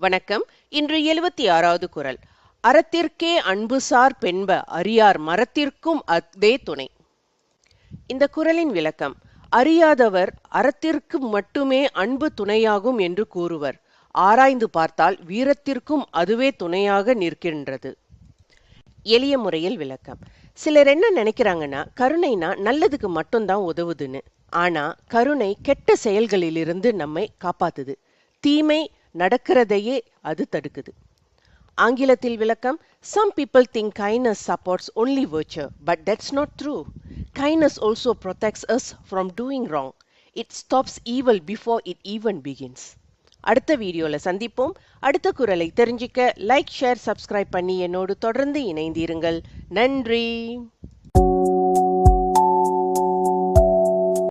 வணக்கம். இன்று எழுபத்தி ஆறாவது குரல். அறத்திற்கே அன்புசார் பெண்ப அறியார் மரத்திற்கும் அதே துணை. இந்த குரலின் விளக்கம் அறியாதவர் அறத்திற்கு மட்டுமே அன்பு துணையாகும் என்று கூறுவர். ஆராய்ந்து பார்த்தால் வீரத்திற்கும் அதுவே துணையாக நிற்கின்றது. எளிய முறையில் விளக்கம். சிலர் என்ன நினைக்கிறாங்கன்னா கருணைனா நல்லதுக்கு மட்டும்தான் உதவுதுன்னு. ஆனா கருணை கெட்ட செயல்களிலிருந்து நம்மை காப்பாத்துது. தீமை நடக்கிறதையே அது தடுக்குது. ஆங்கிலத்தில் விளக்கம் some people think kindness supports only வேர்ச்சர் but that's not true kindness also protects us from doing wrong it stops evil before it even begins அடுத்த வீடியோவில் சந்திப்போம். அடுத்த குரலை தெரிஞ்சிக்க லைக் ஷேர் சப்ஸ்கிரைப் பண்ணி என்னோடு தொடர்ந்து இணைந்தீருங்கள். நன்றி.